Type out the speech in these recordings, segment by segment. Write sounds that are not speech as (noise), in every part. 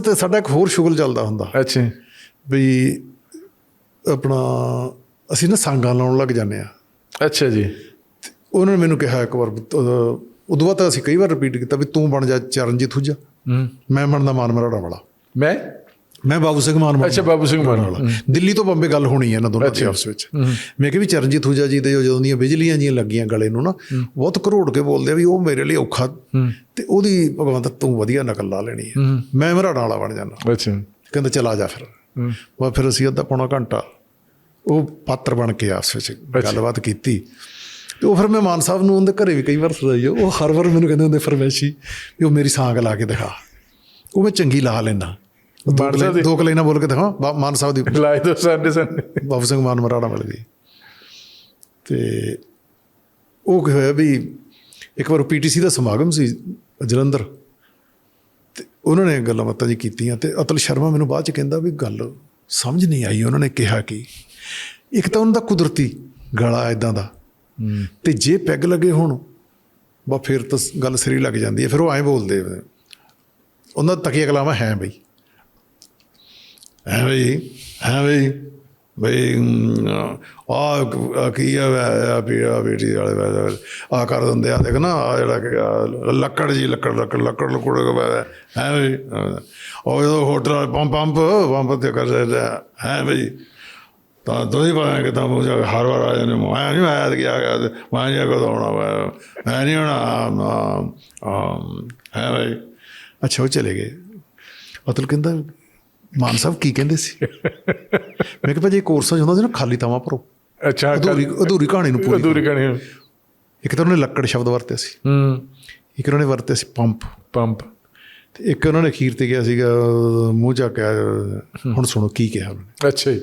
ਤੇ ਸਾਡਾ ਇੱਕ ਹੋਰ ਸ਼ੁਗਲ ਚੱਲਦਾ ਹੁੰਦਾ। ਅੱਛਾ। ਵੀ ਆਪਣਾ ਅਸੀਂ ਨਾ ਸਾਂਗਾਂ ਲਾਉਣ ਲੱਗ ਜਾਂਦੇ ਆ ਅੱਛਾ ਜੀ। ਉਹਨਾਂ ਨੇ ਮੈਨੂੰ ਕਿਹਾ ਇੱਕ ਵਾਰ ਉਦੋਂ ਬਾਅਦ ਤਾਂ ਅਸੀਂ ਕਈ ਵਾਰ ਰਿਪੀਟ ਕੀਤਾ ਵੀ ਤੂੰ ਬਣ ਜਾ ਚਰਨਜੀਤ ਹੁਜਾ। ਹੂੰ। ਮੈਂ ਬਣਦਾ ਮਾਨ ਮਰਾੜਾ ਵਾਲਾ। ਮੈਂ? ਮੈਂ ਬਾਬੂ ਸਿੰਘ ਮਾਨ ਮਰਾੜਾ ਅੱਛਾ ਬਾਬੂ ਸਿੰਘ ਮਾਨ। ਵਾਲਾ ਦਿੱਲੀ ਤੋਂ ਬੰਬੇ ਗੱਲ ਹੋਣੀ ਹੈ ਇਹਨਾਂ ਦੋਨਾਂ ਦੀ ਆਪਸ ਵਿੱਚ। ਮੈਂ ਕਿਹਾ ਵੀ ਚਰਨਜੀਤ ਹੁਜਾ ਜੀ ਦੇ ਜਦੋਂ ਦੀਆਂ ਬਿਜਲੀਆਂ ਜੀਆਂ ਲੱਗੀਆਂ ਗਲੇ ਨੂੰ ਨਾ ਬਹੁਤ ਕਰੋੜ ਕੇ ਬੋਲਦੇ ਆ ਵੀ ਉਹ ਮੇਰੇ ਲਈ ਔਖਾ। ਤੇ ਉਹਦੀ ਭਗਵੰਤ ਤੂੰ ਵਧੀਆ ਨਕਲ ਲਾ ਲੈਣੀ ਹੈ। ਮੈਂ ਮਰਾੜਾ ਵਾਲਾ ਬਣ ਜਾਣਾ ਅੱਛਾ। ਕਹਿੰਦਾ ਚਲ ਜਾ ਫਿਰ। ਉਹ ਫਿਰ ਅਸੀਂ ਅੱਧਾ ਪੌਣਾ ਘੰਟਾ ਉਹ ਪਾਤਰ ਬਣ ਕੇ ਆਪਸ ਵਿੱਚ ਗੱਲਬਾਤ ਕੀਤੀ। ਤੇ ਉਹ ਫਿਰ ਮੈਂ ਮਾਨ ਸਾਹਿਬ ਨੂੰ ਉਹਦੇ ਘਰੇ ਵੀ ਕਈ ਵਾਰ ਸਜਾਈ ਉਹ ਹਰ ਵਾਰ ਮੈਨੂੰ ਕਹਿੰਦੇ ਹੁੰਦੇ ਫਰਮੈਸ਼ੀ ਵੀ ਉਹ ਮੇਰੀ ਸਾਂਗ ਲਾ ਕੇ ਦਿਖਾ। ਉਹ ਮੈਂ ਚੰਗੀ ਲਾ ਲੈਣਾ ਸਾਹਿਬ ਦੀ- ਦੋ ਕੁ ਲਾਈਨਾਂ ਬੋਲ ਕੇ ਦਿਖਾ ਬਾ- ਮਾਨ ਸਾਹਿਬ ਦੀ ਲਾਏ ਦੋ ਸਾਡੇ ਸੰਡੇ ਬਾਬੂ ਸਿੰਘ ਮਾਨ ਮਰਾੜਾ ਮਿਲ ਗਈ। ਤੇ ਉਹ ਹੋਇਆ ਵੀ ਇੱਕ ਵਾਰ ਪੀਟੀਸੀ ਦਾ ਸਮਾਗਮ ਸੀ ਜਲੰਧਰ। ਤੇ ਉਹਨਾਂ ਨੇ ਗੱਲਾਂ ਬਾਤਾਂ ਜੀ ਕੀਤੀਆਂ ਤੇ ਅਤਲ ਸ਼ਰਮਾ ਮੈਨੂੰ ਬਾਅਦ ਚ ਕਹਿੰਦਾ ਵੀ ਗੱਲ ਸਮਝ ਨਹੀਂ ਆਈ ਉਹਨਾਂ ਨੇ ਕਿਹਾ ਕਿ। ਇੱਕ ਤਾਂ ਉਹਨਾਂ ਦਾ ਕੁਦਰਤੀ ਗਲਾ ਇਦਾਂ ਦਾ। ਤੇ ਜੇ ਪੈਗ ਲੱਗੇ ਹੁਣ ਬਾ ਫਿਰ ਤਾਂ ਗੱਲ ਸਰੀ ਲੱਗ ਜਾਂਦੀ ਹੈ ਫਿਰ ਉਹ ਐਂ ਬੋਲਦੇ। ਉਹਨਾਂ ਦਾ ਤਕੀਆ ਕਲਾਮਾ ਹੈ ਬਈ। ਹੈ ਬਈ ਹੈ, ਬਈ ਬਈ ਆ ਕੀ ਆ ਆ ਪੀੜਾ ਬੇਟੀ ਵਾਲੇ ਆ ਕਰ ਦਿੰਦੇ ਆ, ਦੇਖ ਨਾ ਆ ਜਿਹੜਾ ਲੱਕੜ ਜੀ, ਲੱਕੜ ਲੱਕੜ ਲੱਕੜ ਲੱਕੜ ਹੈ ਬਈ ਉਹ ਜਦੋਂ ਹੋਟਲ ਵਾਲੇ ਪੰਪ ਪੰਪ ਪੰਪ ਤੇ ਕਰ ਹੈ। ਬਈ ਤਾਂ ਦੋਈ ਪਾਇਆ ਕਿ ਤਾਂ ਮੁਝੇ ਹਰ ਵਾਰ ਆ ਜਾਂਦੇ, ਮੈਂ ਨਹੀਂ ਆਇਆ ਕਿ ਆ ਗਿਆ, ਮੈਂ ਨਹੀਂ ਕਦੋਂ ਆਉਣਾ ਵਾ ਮੈਂ ਨਹੀਂ ਆਉਣਾ ਹੈ। ਬਈ ਅੱਛਾ, ਉਹ ਚਲੇ ਗਏ। ਅਤਲ ਕਹਿੰਦਾ ਮਾਨ ਸਾਹਿਬ ਕੀ ਕਹਿੰਦੇ ਸੀ? ਮੈਂ ਕਿਹਾ ਭਾਜੀ ਕੋਰਸਾਂ ਹੁੰਦਾ ਸੀ ਨਾ ਖਾਲੀ ਤਾਵਾਂ ਭਰੋ। ਅੱਛਾ ਅਧੂਰੀ ਅਧੂਰੀ ਕਹਾਣੀ ਨੂੰ ਪੂਰੀ ਦੂਰੀ ਕਣੀ ਇੱਕ ਤਾਂ ਉਹਨੇ ਲੱਕੜ ਸ਼ਬਦ ਵਰਤਿਆ ਸੀ। ਹੂੰ। ਇੱਕ ਉਹਨਾਂ ਵਰਤਿਆ ਸੀ ਪੰਪ। ਪੰਪ। ਤੇ ਇੱਕ ਉਹਨਾਂ ਨੇ ਅਖੀਰ ਤੇ ਕਿਹਾ ਸੀਗਾ ਮੂੰਹ ਚੱਕ ਕੇ ਹੁਣ ਸੁਣੋ ਕੀ ਕਿਹਾ ਉਹਨੇ। ਅੱਛਾ ਜੀ।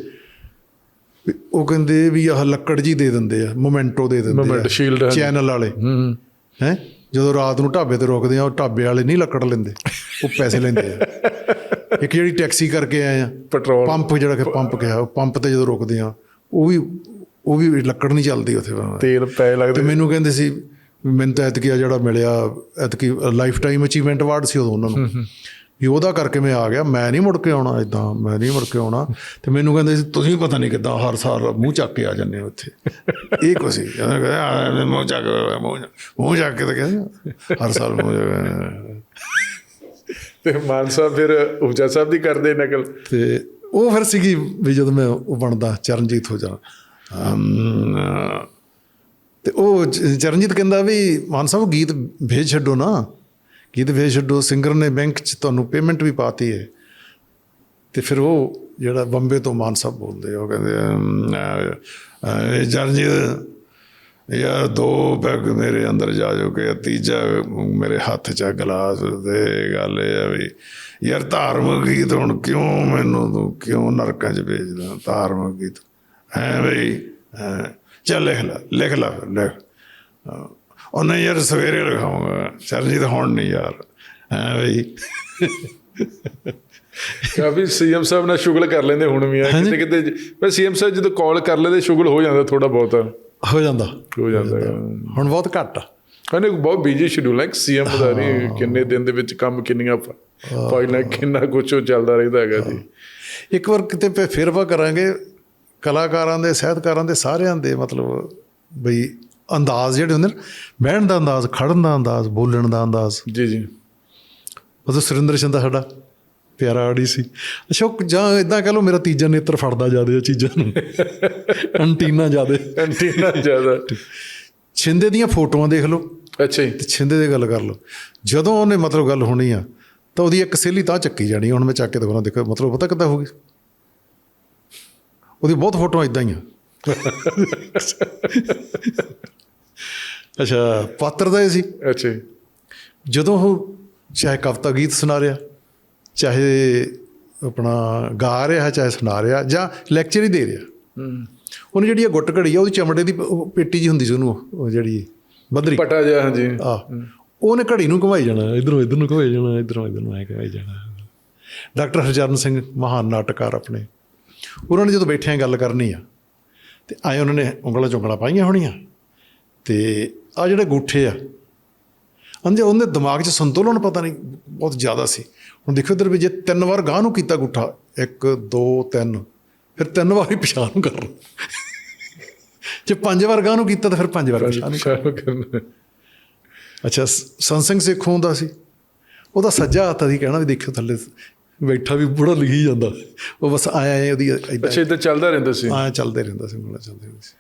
ਉਹ ਕਹਿੰਦੇ ਵੀ ਆਹ ਲੱਕੜ ਜੀ ਦੇ ਦਿੰਦੇ ਆ ਮੋਮੈਂਟੋ ਦੇ ਦਿੰਦੇ Memento, shield, ਹਾਂਜੀ। ਚੈਨਲ ਵਾਲੇ। ਹੂੰ। ਹੈ? ਜਦੋਂ ਰਾਤ ਨੂੰ ਢਾਬੇ ਤੇ ਰੁਕਦੇ ਆ ਉਹ ਢਾਬੇ ਵਾਲੇ ਨਹੀਂ ਲੱਕੜ ਲੈਂਦੇ ਉਹ ਪੈਸੇ ਲੈਂਦੇ ਆ। (laughs) ਇੱਕ ਜਿਹੜੀ ਟੈਕਸੀ ਕਰਕੇ ਆਏ ਆ? ਪੈਟਰੋਲ। ਪੰਪ ਜਿਹੜਾ ਕਿ ਪੰਪ ਕਿਹਾ ਪੰਪ ਤੇ ਜਦੋਂ ਰੁਕਦੇ ਆ ਉਹ ਵੀ ਉਹ ਵੀ ਲੱਕੜ ਨਹੀਂ ਚੱਲਦੀ ਉੱਥੇ ਤੇਲ ਪੈ ਤੇ ਲੱਗਦੇ ਮੈਨੂੰ ਕਹਿੰਦੇ ਸੀ ਮੈਨੂੰ ਤਾਂ ਐਤਕੀ ਆ ਜਿਹੜਾ ਮਿਲਿਆ ਐਤਕੀ ਲਾਈਫ ਟਾਈਮ ਅਚੀਵਮੈਂਟ ਅਵਾਰਡ ਸੀ ਉਦੋਂ ਉਹਨਾਂ ਨੂੰ। ਵੀ ਉਹਦਾ ਕਰਕੇ ਮੈਂ ਆ ਗਿਆ ਮੈਂ ਨਹੀਂ ਮੁੜ ਕੇ ਆਉਣਾ ਇਦਾਂ ਮੈਂ ਨਹੀਂ ਮੁੜ ਕੇ ਆਉਣਾ। ਤੇ ਮੈਨੂੰ ਕਹਿੰਦੇ ਸੀ ਤੁਸੀਂ ਪਤਾ ਨਹੀਂ ਕਿੱਦਾਂ ਹਰ ਸਾਲ ਮੂੰਹ ਚੱਕ ਕੇ ਆ ਜਾਂਦੇ ਹੋ ਉੱਥੇ ਇਹ ਕੁਛ ਸੀ। ਕਹਿੰਦਾ ਮੂੰਹ ਚੱਕ ਮੂੰਹ ਮੂੰਹ ਚੱਕ ਕੇ ਤਾਂ ਕਹਿੰਦੇ ਹਰ ਸਾਲ ਮੂੰਹ ਚੱਕ ਤੇ ਮਾਨ ਸਾਹਿਬ ਫਿਰ ਉਜਾ ਸਾਹਿਬ ਦੀ ਕਰਦੇ ਨਕਲ। ਤੇ ਉਹ ਫਿਰ ਸੀਗੀ ਵੀ ਜਦੋਂ ਮੈਂ ਉਹ ਬਣਦਾ, ਚਰਨਜੀਤ ਹੋ ਜਾਣਾ। ਤੇ ਉਹ ਚਰਨਜੀਤ ਕਹਿੰਦਾ ਵੀ, ਮਾਨ ਸਾਹਿਬ ਗੀਤ ਭੇਜ ਛੱਡੋ ਨਾ। ਗੀਤ ਭੇਜ ਛੱਡੋ, ਸਿੰਗਰ ਨੇ ਬੈਂਕ 'ਚ ਤੁਹਾਨੂੰ ਪੇਮੈਂਟ ਵੀ ਪਾਤੀ ਹੈ ਤੇ ਫਿਰ ਉਹ ਜਿਹੜਾ ਬੰਬੇ ਤੋਂ ਮਾਨ ਸਾਹਿਬ ਬੋਲਦੇ ਉਹ ਕਹਿੰਦੇ ਚਰਨਜੀਤ ਯਾਰ ਦੋ ਪੈਗ ਮੇਰੇ ਅੰਦਰ ਜਾ ਚੁੱਕੇ ਆ ਤੀਜਾ ਮੇਰੇ ਹੱਥ 'ਚ ਆ ਗਲਾਸ ਤੇ ਗੱਲ ਇਹ ਆ ਵੀ ਯਾਰ ਧਾਰਮਿਕ ਗੀਤ ਹੁਣ ਕਿਉਂ ਮੈਨੂੰ ਤੂੰ ਕਿਉਂ ਨਰਕਾਂ 'ਚ ਭੇਜਦਾ? ਧਾਰਮਿਕ ਗੀਤ। ਹੈ ਬਈ ਹੈਂ। ਚੱਲ ਲਿਖ ਲੈ ਲਿਖ ਲੈ ਫਿਰ, ਲਿਖ। ਉਹ ਨਹੀਂ ਯਾਰ ਸਵੇਰੇ ਲਿਖਾਉਂਗਾ। ਚਰਨਜੀਤ ਹੁਣ ਨਹੀਂ ਯਾਰ। ਹੈ ਬਈ। ਕਾਫੀ ਸੀਐਮ ਸਾਹਿਬ ਨਾਲ ਸ਼ੁਗਲ ਕਰ ਲੈਂਦੇ ਹੁਣ ਵੀ ਆ। ਕਿਤੇ ਕਿਤੇ ਪਰ ਸੀਐਮ ਸਾਹਿਬ ਜਦੋਂ ਕਾਲ ਕਰ ਲੈਂਦੇ ਸ਼ੁਗਲ ਹੋ ਜਾਂਦਾ ਥੋੜਾ ਬਹੁਤ। ਹੋ ਜਾਂਦਾ। ਹੋ ਜਾਂਦਾ। ਹੁਣ ਬਹੁਤ ਘੱਟ ਆ। ਉਹਨੇ ਬਹੁਤ ਬਿਜ਼ੀ ਸ਼ਡਿਊਲ ਹੈ ਸੀਐਮ ਦਾ ਨਹੀਂ ਕਿੰਨੇ ਦਿਨ ਦੇ ਵਿੱਚ ਕੰਮ ਕਿੰਨੀਆਂ ਫ- ਫਾਈਲਾਂ ਕਿੰਨਾ ਉਹ ਚੱਲਦਾ ਰਹਿੰਦਾ ਹੈਗਾ ਜੀ। ਇੱਕ ਵਾਰ ਕਿਤੇ ਫਿਰ ਫਿਰ ਆਪਾਂ ਕਰਾਂਗੇ ਕਲਾਕਾਰਾਂ ਦੇ ਸਾਹਿਤਕਾਰਾਂ ਦੇ ਸਾਰਿਆਂ ਦੇ ਮਤਲਬ ਬਈ ਅੰਦਾਜ਼ ਜਿਹੜੇ ਹੁੰਦੇ ਨੇ ਬਹਿਣ ਦਾ ਅੰਦਾਜ਼ ਖੜਨ ਦਾ ਅੰਦਾਜ਼ ਬੋਲਣ ਦਾ ਅੰਦਾਜ਼। ਜੀ ਜੀ। ਮਤਲਬ ਸੁਰਿੰਦਰ ਚੰਦਾ ਸਾਡਾ। ਪਿਆਰਾ ਆੜੀ ਸੀ। ਉਹ ਜਾਂ ਇਦਾਂ ਕਹ ਲਓ ਮੇਰਾ ਤੀਜਾ ਨੇਤਰ ਫੜਦਾ ਜ਼ਿਆਦਾ ਇਹ ਚੀਜ਼ਾਂ ਨੂੰ। (laughs) ਐਂਟੀਨਾ ਜ਼ਿਆਦਾ। ਐਂਟੀਨਾ ਜ਼ਿਆਦਾ। ਛਿੰਦੇ ਦੀਆਂ ਫੋਟੋਆਂ ਦੇਖ ਲਓ। ਅੱਛਾ ਜੀ। ਤੇ ਛਿੰਦੇ ਦੀ ਗੱਲ ਕਰ ਲਓ। ਜਦੋਂ ਉਹਨੇ ਮਤਲਬ ਗੱਲ ਹੋਣੀ ਆ ਤਾਂ ਉਹਦੀ ਇੱਕ ਸਹੇਲੀ ਤਾਂ ਚੱਕੀ ਜਾਣੀ ਹੁਣ ਮੈਂ ਚੱਕ ਕੇ ਦਿਖਾਉਣਾ ਦੇਖੋ ਮਤਲਬ ਪਤਾ ਕਿੱਦਾਂ ਹੋਗੀ ਉਹਦੀ ਬਹੁਤ ਫੋਟੋਆਂ ਇਦਾਂ ਹੀ ਆ। ਅੱਛਾ ਪਾਤਰ ਦਾ ਸੀ। ਅੱਛਾ ਜਦੋਂ ਉਹ ਚਾਹੇ ਕਵਿਤਾ ਗੀਤ ਸੁਣਾ ਰਿਹਾ ਚਾਹੇ ਆਪਣਾ ਗਾ ਰਿਹਾ ਚਾਹੇ ਸੁਣਾ ਰਿਹਾ ਜਾਂ ਲੈਕਚਰ ਹੀ ਦੇ ਰਿਹਾ। ਉਹਨੇ ਜਿਹੜੀ ਇਹ ਗੁੱਟ ਘੜੀ ਆ ਉਹਦੀ ਚਮੜੇ ਦੀ ਪੇਟੀ ਜੀ ਹੁੰਦੀ ਸੀ ਉਹਨੂੰ ਉਹ ਜਿਹੜੀ ਬੱਦਰੀ। ਪਟਾ ਜਿਹਾ ਹਾਂਜੀ। ਆ ਉਹਨੇ ਘੜੀ ਨੂੰ ਘੁਮਾਈ ਜਾਣਾ ਇਧਰੋਂ ਇਧਰ ਨੂੰ ਘੁਮਾਈ ਜਾਣਾ ਇਧਰੋਂ ਇਧਰ ਨੂੰ ਐ ਘੁਮਾਈ ਜਾਣਾ। ਡਾਕਟਰ ਹਰਚਰਨ ਸਿੰਘ ਮਹਾਨ ਨਾਟਕਕਾਰ ਆਪਣੇ। ਉਹਨਾਂ ਨੇ ਜਦੋਂ ਬੈਠਿਆਂ ਗੱਲ ਕਰਨੀ ਆ ਤੇ ਆਏ ਉਹਨਾਂ ਨੇ ਉਂਗਲਾਂ ਚੁੰਗਲਾਂ ਪਾਈਆਂ ਹੋਣੀਆਂ ਤੇ ਆ ਜਿਹੜੇ ਗੂਠੇ ਆ ਅੰਦੇ ਉਹਦੇ ਦਿਮਾਗ 'ਚ ਸੰਤੁਲਨ ਪਤਾ ਨਹੀਂ ਬਹੁਤ ਜ਼ਿਆਦਾ ਸੀ। ਹੁਣ ਦੇਖੋ ਇਧਰ ਵੀ ਜੇ ਤਿੰਨ ਵਾਰ ਗਾਹ ਨੂੰ ਕੀਤਾ ਗੁੱਠਾ ਇੱਕ ਦੋ ਤਿੰਨ ਫਿਰ ਤਿੰਨ ਵਾਰ ਹੀ ਪਛਾਣ ਨੂੰ ਕਰਨਾ ਜੇ ਪੰਜ ਵਾਰ ਗਾਹ ਨੂੰ ਕੀਤਾ ਤਾਂ ਫਿਰ ਪੰਜ ਵਾਰ ਪਛਾਣ ਕਰਨਾ ਅੱਛਾ ਸੰਸੰਗ ਸਿੱਖ ਹੁੰਦਾ ਸੀ। ਉਹਦਾ ਸੱਜਾ ਹੱਥ ਸੀ ਕਹਿਣਾ ਵੀ ਦੇਖਿਓ ਥੱਲੇ ਬੈਠਾ ਵੀ ਬੁੜਾ ਲਿਖੀ ਜਾਂਦਾ। ਉਹ ਬਸ ਆਇਆ ਆਇਆ ਉਹਦੀ ਅੱਛਾ ਇਦਾਂ ਚੱਲਦਾ ਰਹਿੰਦਾ ਸੀ। ਆਇਆ ਚੱਲਦੇ ਰਹਿੰਦਾ ਸੀ ਮੁੰਡਾ ਚੱਲਦੇ ਰਹਿੰਦਾ ਸੀ।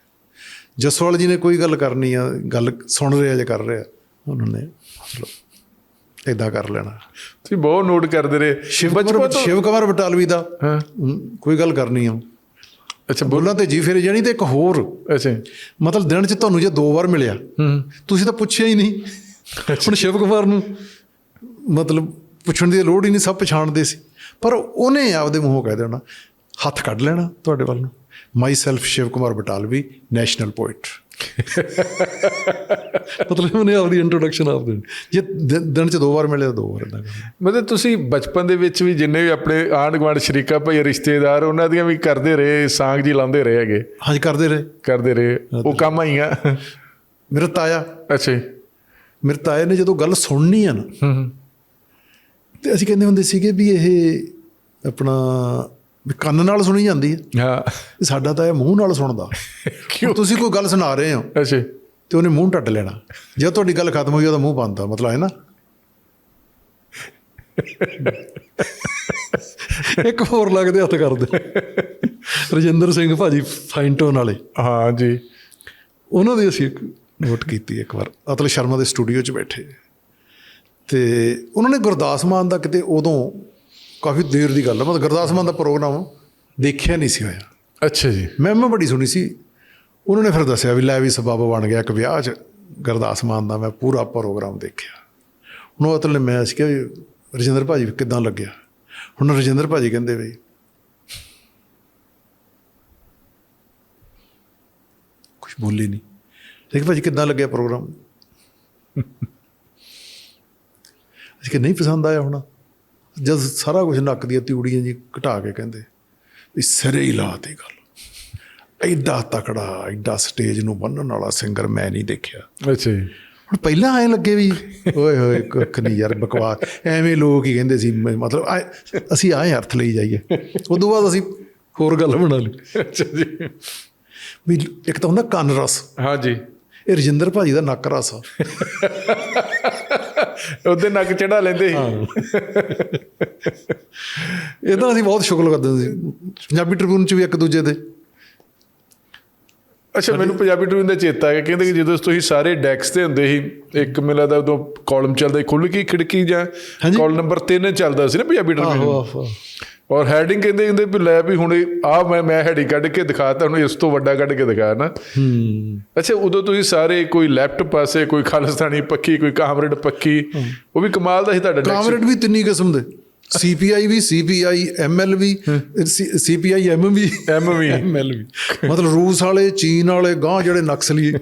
ਜਸਵਾਲ ਜੀ ਨੇ ਕੋਈ ਗੱਲ ਕਰਨੀ ਆ ਗੱਲ ਸੁਣ ਰਿਹਾ ਜਾਂ ਕਰ ਰਿਹਾ। ਉਹਨਾਂ ਨੇ ਮਤਲਬ ਏਦਾਂ ਕਰ ਲੈਣਾ। ਤੁਸੀਂ ਬਹੁਤ ਨੋਟ ਕਰਦੇ ਰਹੇ। ਸ਼ਿਵ ਬਚਪਨ ਸ਼ਿਵ ਕੁਮਾਰ ਬਟਾਲਵੀ ਦਾ ਕੋਈ ਗੱਲ ਕਰਨੀ ਆ। ਅੱਛਾ ਬੋਲਾਂ। ਤੇ ਜੀ ਫਿਰ ਜਾਣੀ ਤੇ ਇੱਕ ਹੋਰ। ਅੱਛਾ। ਮਤਲਬ ਦਿਨ ਚ ਤੁਹਾਨੂੰ ਜੇ ਦੋ ਵਾਰ ਮਿਲਿਆ ਹੂੰ। ਤੁਸੀਂ ਤਾਂ ਪੁੱਛਿਆ ਹੀ ਨਹੀਂ। ਹੁਣ ਸ਼ਿਵ ਕੁਮਾਰ ਨੂੰ ਮਤਲਬ ਪੁੱਛਣ ਦੀ ਲੋੜ ਹੀ ਨਹੀਂ ਸਭ ਪਛਾਣਦੇ ਸੀ। ਪਰ ਉਹਨੇ ਆਪਦੇ ਮੂੰਹੋਂ ਕਹਿ ਦੇਣਾ ਹੱਥ ਕੱਢ ਲੈਣਾ ਤੁਹਾਡੇ ਵੱਲ ਨੂੰ। Myself Shiv Kumar Batalvi national poet ਮਤਲਬ ਉਹਨੇ ਆਪਦੀ ਇੰਟਰੋਡਕਸ਼ਨ ਆਪ ਦੇਣੀ ਜੇ ਦਿਨ ਚ ਦੋ ਵਾਰ ਮਿਲਿਆ ਤਾਂ ਦੋ ਵਾਰ ਇਦਾਂ ਮਤਲਬ ਤੁਸੀਂ ਬਚਪਨ ਦੇ ਵਿੱਚ ਵੀ ਜਿੰਨੇ ਵੀ ਆਪਣੇ ਆਂਢ ਗੁਆਂਢ ਸ਼ਰੀਕਾ ਭਾਈ ਰਿਸ਼ਤੇਦਾਰ ਉਹਨਾਂ ਦੀਆਂ ਵੀ ਕਰਦੇ ਰਹੇ ਸਾਂਗ ਜੀ ਲਾਉਂਦੇ ਰਹੇ ਹੈਗੇ? ਹਾਂਜੀ ਕਰਦੇ ਰਹੇ। ਕਰਦੇ ਰਹੇ। ਉਹ ਕੰਮ ਆਈਆਂ? ਮੇਰਾ ਤਾਇਆ। ਅੱਛਾ। ਮੇਰੇ ਤਾਏ ਨੇ ਜਦੋਂ ਗੱਲ ਸੁਣਨੀ ਆ ਨਾ ਹੂੰ ਹੂੰ। ਤੇ ਅਸੀਂ ਕਹਿੰਦੇ ਹੁੰਦੇ ਸੀਗੇ ਵੀ ਇਹ ਆਪਣਾ ਵੀ ਕੰਨ ਨਾਲ ਸੁਣੀ ਜਾਂਦੀ ਹੈ। ਹਾਂ। ਸਾਡਾ ਤਾਂ ਇਹ ਮੂੰਹ ਨਾਲ ਸੁਣਦਾ। ਕਿਉਂ? ਤੁਸੀਂ ਕੋਈ ਗੱਲ ਸੁਣਾ ਰਹੇ ਹੋ। ਅੱਛਾ। ਤੇ ਉਹਨੇ ਮੂੰਹ ਟੱਟ ਲੈਣਾ। ਜੇ ਤੁਹਾਡੀ ਗੱਲ ਖਤਮ ਹੋਈ ਉਹਦਾ ਮੂੰਹ ਬੰਦ ਮਤਲਬ ਹੈ ਨਾ? ਇੱਕ ਹੋਰ ਲੱਗਦੇ ਹੱਥ ਕਰਦੇ। ਰਜਿੰਦਰ ਸਿੰਘ ਭਾਜੀ ਫਾਈਨ ਟੋਨ ਵਾਲੇ। ਹਾਂ ਜੀ। ਉਹਨਾਂ ਦੀ ਅਸੀਂ ਇੱਕ ਨੋਟ ਕੀਤੀ ਇੱਕ ਵਾਰ। ਅਤਲ ਸ਼ਰਮਾ ਦੇ ਸਟੂਡੀਓ 'ਚ ਬੈਠੇ। ਤੇ ਉਹਨਾਂ ਨੇ ਗੁਰਦਾਸ ਮਾਨ ਦਾ ਕਿਤੇ ਉਦੋਂ ਕਾਫੀ ਦੇਰ ਦੀ ਗੱਲ ਹੈ ਮਤਲਬ ਗੁਰਦਾਸ ਮਾਨ ਦਾ ਪ੍ਰੋਗਰਾਮ ਦੇਖਿਆ ਨਹੀਂ ਸੀ ਹੋਇਆ। ਅੱਛਾ ਜੀ। ਮੈਂ ਮੈਂ ਬੜੀ ਸੁਣੀ ਸੀ। ਉਹਨਾਂ ਨੇ ਫਿਰ ਦੱਸਿਆ ਵੀ ਲੈ ਵੀ ਸਬਬ ਬਣ ਗਿਆ ਇੱਕ ਵਿਆਹ 'ਚ ਗੁਰਦਾਸ ਮਾਨ ਦਾ ਮੈਂ ਪੂਰਾ ਪ੍ਰੋਗਰਾਮ ਦੇਖਿਆ। ਹੁਣ ਉਹ ਅਤਲ ਨੇ ਮੈਂ ਸੀ ਰਜਿੰਦਰ ਭਾਜੀ ਕਿਦਾਂ ਲੱਗਿਆ? ਹੁਣ ਰਜਿੰਦਰ ਭਾਜੀ ਕਹਿੰਦੇ ਵੀ ਕੁਝ ਬੋਲੇ ਨਹੀਂ ਦੇਖ ਭਾਜੀ ਕਿਦਾਂ ਲੱਗਿਆ ਪ੍ਰੋਗਰਾਮ? (laughs) ਅਸੀਂ ਕਿ ਨਹੀਂ ਪਸੰਦ ਆਇਆ ਹੋਣਾ। ਜਦ ਸਾਰਾ ਕੁਝ ਨੱਕ ਦੀਆਂ ਤਿਉੜੀਆਂ ਜੀ ਘਟਾ ਕੇ ਕਹਿੰਦੇ ਵੀ ਸਿਰੇ ਹੀ ਲਾਤੀ ਗੱਲ। ਐਡਾ ਤਕੜਾ ਐਡਾ ਸਟੇਜ ਨੂੰ ਬੰਨਣ ਵਾਲਾ ਸਿੰਗਰ ਮੈਂ ਨਹੀਂ ਦੇਖਿਆ। ਅੱਛਾ ਜੀ। ਹੁਣ ਪਹਿਲਾਂ ਐਂ ਲੱਗੇ ਵੀ ਓਏ ਹੋਏ ਕੁੱਖ ਨਹੀਂ ਯਾਰ ਬਕਵਾਸ। ਐਵੇਂ ਲੋਕ ਹੀ ਕਹਿੰਦੇ ਸੀ ਮਤਲਬ ਅਸੀਂ ਆਏ ਅਰਥ ਲਈ ਜਾਈਏ। ਉਦੋਂ ਬਾਅਦ ਅਸੀਂ ਹੋਰ ਗੱਲ ਬਣਾ ਲਈ। ਅੱਛਾ ਜੀ। ਵੀ ਇੱਕ ਤਾਂ ਹੁੰਦਾ ਕੰਨ ਰਸ। ਹਾਂ ਜੀ। ਇਹ ਰਜਿੰਦਰ ਭਾਜੀ ਦਾ ਨੱਕ ਰਸ ਆ। ਉਹਦੇ ਨੱਕ ਚੜਾ ਲੈਂਦੇ ਸੀ। ਇਹਦਾ ਅਸੀਂ ਬਹੁਤ ਸ਼ੁਕਰ ਕਰਦੇ ਸੀ। ਪੰਜਾਬੀ ਟ੍ਰਿਬਿਊਨ ਚ ਵੀ ਇੱਕ ਦੂਜੇ ਦੇ। ਅੱਛਾ ਮੈਨੂੰ ਪੰਜਾਬੀ ਟ੍ਰਿਬਿਊਨ ਦਾ ਚੇਤਾ ਹੈ ਕਹਿੰਦੇ ਕਿ ਜਦੋਂ ਤੁਸੀਂ ਸਾਰੇ ਡੈਕਸ ਤੇ ਹੁੰਦੇ ਸੀ ਇੱਕ ਮਿਲਾ ਦਾ ਉਦੋਂ ਕਾਲਮ ਚੱਲਦਾ ਖੁੱਲ ਗਈ ਖਿੜਕੀ ਜਾਂ। ਕਾਲ ਨੰਬਰ 3 ਚੱਲਦਾ ਸੀ ਨਾ ਪੰਜਾਬੀ ਟ੍ਰਿਬਿਊਨ? ਆਹੋ। ਔਰ ਹੈਡਿੰਗ ਕਹਿੰਦੇ ਕਹਿੰਦੇ ਵੀ ਲੈ ਵੀ ਹੁਣ ਆ ਮੈਂ ਮੈਂ ਹੈਡਿੰਗ ਕੱਢ ਕੇ ਦਿਖਾਤਾ ਹੁਣ ਇਸ ਤੋਂ ਵੱਡਾ ਕੱਢ ਕੇ ਦਿਖਾ ਨਾ। ਹੂੰ। ਅੱਛਾ ਉਦੋਂ ਤੁਸੀਂ ਸਾਰੇ ਕੋਈ ਲੈਫਟ ਪਾਸੇ ਕੋਈ ਖਾਲਿਸਤਾਨੀ ਪੱਕੀ ਕੋਈ ਕਾਮਰੇਡ ਪੱਕੀ ਉਹ ਵੀ ਕਮਾਲ ਦਾ ਸੀ ਤੁਹਾਡਾ। ਕਾਮਰੇਡ ਵੀ ਤਿੰਨੀ ਕਿਸਮ ਦੇ। ਸੀਪੀਆਈ ਵੀ ਸੀਪੀਆਈ ਐਮਐਲ ਵੀ ਸੀਪੀਆਈ ਐਮ ਵੀ। ਐਮ ਵੀ। ਐਮਐਲ ਵੀ। ਮਤਲਬ ਰੂਸ ਵਾਲੇ ਚੀਨ ਵਾਲੇ ਗਾਂ ਜਿਹੜੇ ਨਕਸਲੀ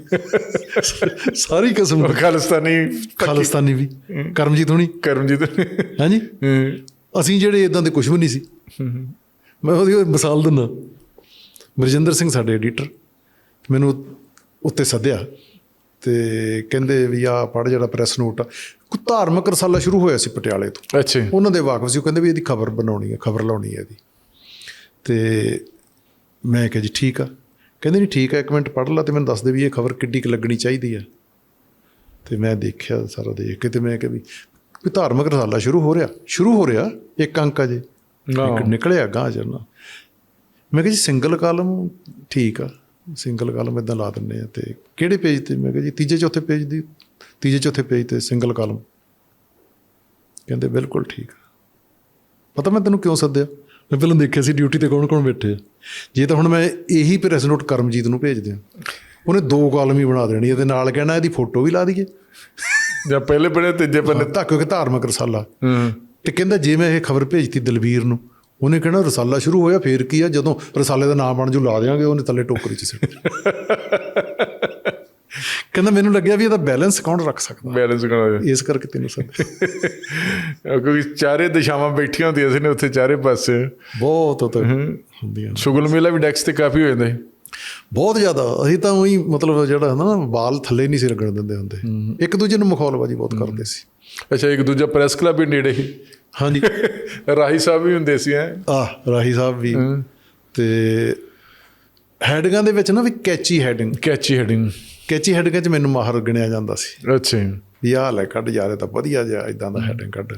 ਸਾਰੀ ਕਿਸਮ ਖਾਲਿਸਤਾਨੀ ਖਾਲਿਸਤਾਨੀ ਵੀ। ਕਰਮਜੀਤ ਹੋਣੀ। ਕਰਮਜੀਤ। ਹਾਂਜੀ। ਹੂੰ। ਅਸੀਂ ਜਿਹੜੇ ਇਦਾਂ ਦੇ ਕੁਝ ਵੀ ਨਹੀਂ ਸੀ। ਮੈਂ ਉਹਦੀ ਉਹ ਮਿਸਾਲ ਦਿੰਦਾ। ਮਰਜਿੰਦਰ ਸਿੰਘ ਸਾਡੇ ਐਡੀਟਰ ਮੈਨੂੰ ਉੱਤੇ ਸੱਦਿਆ ਤੇ ਕਹਿੰਦੇ ਵੀ ਆ ਪੜ ਜਿਹੜਾ ਪ੍ਰੈਸ ਨੋਟ ਆ। ਕੋਈ ਧਾਰਮਿਕ ਰਸਾਲਾ ਸ਼ੁਰੂ ਹੋਇਆ ਸੀ ਪਟਿਆਲੇ ਤੋਂ। ਅੱਛਾ ਉਹਨਾਂ ਦੇ ਵਾਕਫ ਸੀ ਉਹ ਕਹਿੰਦੇ ਵੀ ਇਹਦੀ ਖਬਰ ਬਣਾਉਣੀ ਹੈ ਖਬਰ ਲਾਉਣੀ ਹੈ ਇਹਦੀ। ਤੇ ਮੈਂ ਕਿਹਾ ਜੀ ਠੀਕ ਆ। ਕਹਿੰਦੇ ਨਹੀਂ ਠੀਕ ਆ ਇੱਕ ਮਿੰਟ ਪੜ੍ਹ ਲਾ ਤੇ ਮੈਨੂੰ ਦੱਸ ਦੇ ਵੀ ਇਹ ਖਬਰ ਕਿੱਡੀ ਕੁ ਲੱਗਣੀ ਚਾਹੀਦੀ ਆ। ਤੇ ਮੈਂ ਦੇਖਿਆ ਸਾਰਾ ਦੇਖ ਕੇ ਤੇ ਮੈਂ ਕਿਹਾ ਵੀ ਕੋਈ ਧਾਰਮਿਕ ਰਸਾਲਾ ਸ਼ੁਰੂ ਹੋ ਰਿਹਾ ਸ਼ੁਰੂ ਹੋ ਰਿਹਾ ਇੱਕ ਅੰਕ ਅਜੇ। ਨਿਕਲਿਆ ਗਾਂ ਜਰਨਾ ਮੈਂ ਕਿਹਾ ਜੀ ਸਿੰਗਲ ਕਾਲਮ ਠੀਕ ਆ ਸਿੰਗਲ ਕਾਲਮ ਇਦਾਂ ਲਾ ਦਿੰਨੇ ਆ ਤੇ ਕਿਹੜੇ ਪੇਜ ਤੇ? ਮੈਂ ਕਿਹਾ ਜੀ ਤੀਜੇ ਚੌਥੇ ਪੇਜ ਦੀ ਤੀਜੇ ਚੌਥੇ ਪੇਜ ਤੇ ਸਿੰਗਲ ਕਾਲਮ। ਕਹਿੰਦੇ ਬਿਲਕੁਲ ਠੀਕ ਆ। ਪਤਾ ਮੈਂ ਤੈਨੂੰ ਕਿਉਂ ਸੱਦਿਆ? ਮੈਂ ਪਹਿਲਾਂ ਦੇਖਿਆ ਸੀ ਡਿਊਟੀ ਤੇ ਕੌਣ ਕੌਣ ਬੈਠੇ ਆ। ਜੇ ਤਾਂ ਹੁਣ ਮੈਂ ਇਹੀ ਪ੍ਰੈਸ ਨੋਟ ਕਰਮਜੀਤ ਨੂੰ ਭੇਜ ਦਿਆਂ। ਉਹਨੇ ਦੋ ਕਾਲਮ ਹੀ ਬਣਾ ਦੇਣੀ ਇਹਦੇ ਨਾਲ ਕਹਿਣਾ ਇਹਦੀ ਫੋਟੋ ਵੀ ਲਾ ਦਈਏ। ਜਾਂ ਪਹਿਲੇ ਪੜੇ ਤੀਜੇ ਪੰਨੇ ਤਾਂ ਕਿਉਂਕਿ ਧਾਰਮਿਕ ਰਸਾਲਾ। ਹੂੰ ਤੇ ਕਹਿੰਦਾ ਜੇ ਮੈਂ ਇਹ ਖਬਰ ਭੇਜਤੀ ਦਲਵੀਰ ਨੂੰ ਉਹਨੇ ਕਹਿਣਾ ਰਸਾਲਾ ਸ਼ੁਰੂ ਹੋਇਆ ਫੇਰ ਕੀ ਆ? ਜਦੋਂ ਰਸਾਲੇ ਦਾ ਨਾਮ ਬਣ ਜੂ ਲਾ ਦੇਾਂਗੇ ਉਹਨੇ ਥੱਲੇ ਟੋਕਰੀ 'ਚ ਸਿੱਟ ਕਹਿੰਦਾ ਮੈਨੂੰ ਲੱਗਿਆ ਵੀ ਇਹਦਾ ਬੈਲੈਂਸ ਕੌਣ ਰੱਖ ਸਕਦਾ। ਬੈਲੈਂਸ ਕਰਨਾ ਇਸ ਕਰਕੇ ਤੈਨੂੰ ਸੱਦ ਕਿਉਂਕਿ ਚਾਰੇ ਦਿਸ਼ਾਵਾਂ ਬੈਠੀਆਂ ਹੁੰਦੀਆਂ ਸੀ ਨੇ ਉੱਥੇ ਚਾਰੇ ਪਾਸੇ। ਬਹੁਤ ਹੁੰਦੀਆਂ। ਸ਼ੁਗਲ ਮੇਲਾ ਵੀ ਡੈਕਸ ਤੇ ਕਾਫੀ ਹੋ ਜਾਂਦਾ ਸੀ। ਬਹੁਤ ਜ਼ਿਆਦਾ ਅਸੀਂ ਤਾਂ ਉਹੀ ਮਤਲਬ ਜਿਹੜਾ ਹੁੰਦਾ ਨਾ ਵਾਲ ਥੱਲੇ ਨਹੀਂ ਸੀ ਲੱਗਣ ਦਿੰਦੇ ਹੁੰਦੇ। ਇੱਕ ਦੂਜੇ ਨੂੰ ਮਖੌਲਬਾਜ਼ੀ ਬਹੁਤ ਕਰਦੇ ਸੀ। ਅੱਛਾ ਇੱਕ ਦੂਜਾ ਪ੍ਰੈਸ ਕਲੱਬ ਵੀ ਨੇੜੇ ਹੀ। ਹਾਂਜੀ। (laughs) ਰਾਹੀ ਸਾਹਿਬ ਵੀ ਹੁੰਦੇ ਸੀ ਐ ਆਹ ਰਾਹੀ ਸਾਹਿਬ ਵੀ। ਤੇ ਹੈਡਿੰਗਾਂ ਦੇ ਵਿੱਚ ਨਾ ਵੀ ਕੈਚੀ ਹੈਡਿੰਗ। ਕੈਚੀ ਹੈਡਿੰਗ। ਕੈਚੀ ਹੈਡਿੰਗਾਂ 'ਚ ਮੈਨੂੰ ਮਾਹਰ ਗਿਣਿਆ ਜਾਂਦਾ ਸੀ। ਅੱਛਾ ਜੀ। ਵੀ ਆਹ ਲੈ ਕੱਢ ਯਾਰ ਇਹ ਤਾਂ ਵਧੀਆ ਜਿਹਾ ਇਦਾਂ ਦਾ ਹੈਡਿੰਗ ਕੱਢ।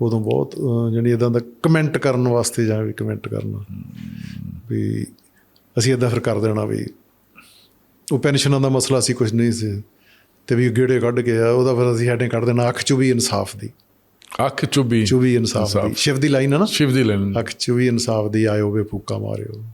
ਉਦੋਂ ਬਹੁਤ ਜਾਣੀ ਇਦਾਂ ਦਾ ਕਮੈਂਟ ਕਰਨ ਵਾਸਤੇ ਜਾਂ ਵੀ ਕਮੈਂਟ ਕਰਨਾ। ਵੀ ਅਸੀਂ ਇਦਾਂ ਫਿਰ ਕਰ ਦੇਣਾ ਵੀ ਉਹ ਪੈਨਸ਼ਨਾਂ ਦਾ ਮਸਲਾ ਸੀ ਕੁਝ ਨਹੀਂ ਸੀ ਤੇ ਵੀ ਗੇੜੇ ਕੱਢ ਕੇ ਆ ਉਹਦਾ ਫਿਰ ਅਸੀਂ ਹੈਡਿੰਗ ਕੱਢ ਦੇਣਾ ਅੱਖ ਚੁਬੀ ਇਨਸਾਫ ਦੀ। ਅੱਖ ਚੁਬੀ ਚੁਬੀ ਇਨਸਾਫ ਦੀ। ਸ਼ਿਵ ਦੀ ਲਾਈਨ ਹੈ ਨਾ? ਸ਼ਿਵ ਦੀ ਲੈਣ ਅੱਖ ਚੁਬੀ ਇਨਸਾਫ ਦੀ ਆਇਓ ਵੇ ਫੂਕਾ ਮਾਰਿਓ।